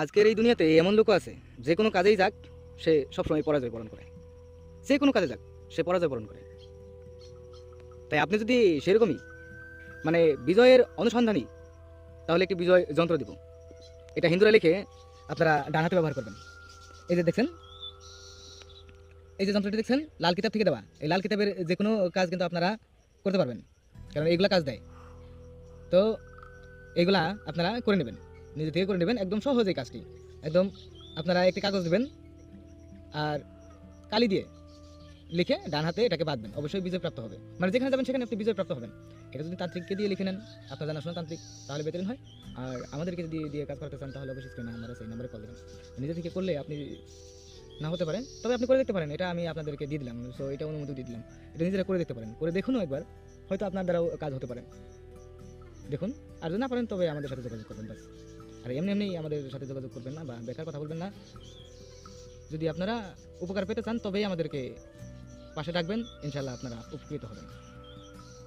আজকের এই দুনিয়াতে এমন লোক আছে, যে কোনো কাজেই যাক, সে সবসময় পরাজয় বরণ করে। যে কোনো কাজে যাক, সে পরাজয় বরণ করে। তাই আপনি যদি সেরকমই মানে বিজয়ের অনুসন্ধানী, তাহলে একটি বিজয় যন্ত্র দিব। এটা হিন্দুরা লিখে আপনারা ডান হাতে ব্যবহার করবেন। এই যে দেখছেন, এই যে যন্ত্রটি দেখছেন, লাল কিতাব থেকে দেওয়া। এই লাল কিতাবের যে কোনো কাজ কিন্তু আপনারা করতে পারবেন, কারণ এইগুলা কাজ দেয়। তো এইগুলা আপনারা করে নেবেন। নিজে থেকে করে নেবেন, একদম সহজ এই কাজটি। একদম আপনারা একটি কাগজ দেবেন আর কালি দিয়ে লিখে ডান হাতে এটাকে বাঁধবেন। অবশ্যই বিজয় প্রাপ্ত হবে। মানে যেখানে যাবেন সেখানে আপনি বিজয় প্রাপ্ত হবেন। এটা যদি তান্ত্রিককে দিয়ে লিখে নেন, আপনার জানাশোনা তান্ত্রিক, তাহলে বেতন হয়। আর আমাদেরকে যদি দিয়ে কাজ করতে চান, তাহলে অবশ্যই স্ক্রিনে আছে এই নাম্বারে কল দেবেন। নিজে থেকে করলে আপনি না হতে পারেন, তবে আপনি করে দেখতে পারেন। এটা আমি আপনাদেরকে দিয়ে দিলাম। সো এটা অনুমতি দিয়ে দিলাম। এটা নিজেরা করে দেখতে পারেন। করে দেখুন একবার, হয়তো আপনার দ্বারাও কাজ হতে পারে। দেখুন, আর যদি না পারেন, তবে আমাদের সাথে যোগাযোগ করবেন বাস আর এমনি এমনি আমাদের সাথে যোগাযোগ করবেন না বা বেকার কথা বলবেন না। যদি আপনারা উপকার পেতে চান, তবেই আমাদেরকে পাশে ডাকবেন ইনশাল্লাহ আপনারা উপকৃত হবেন।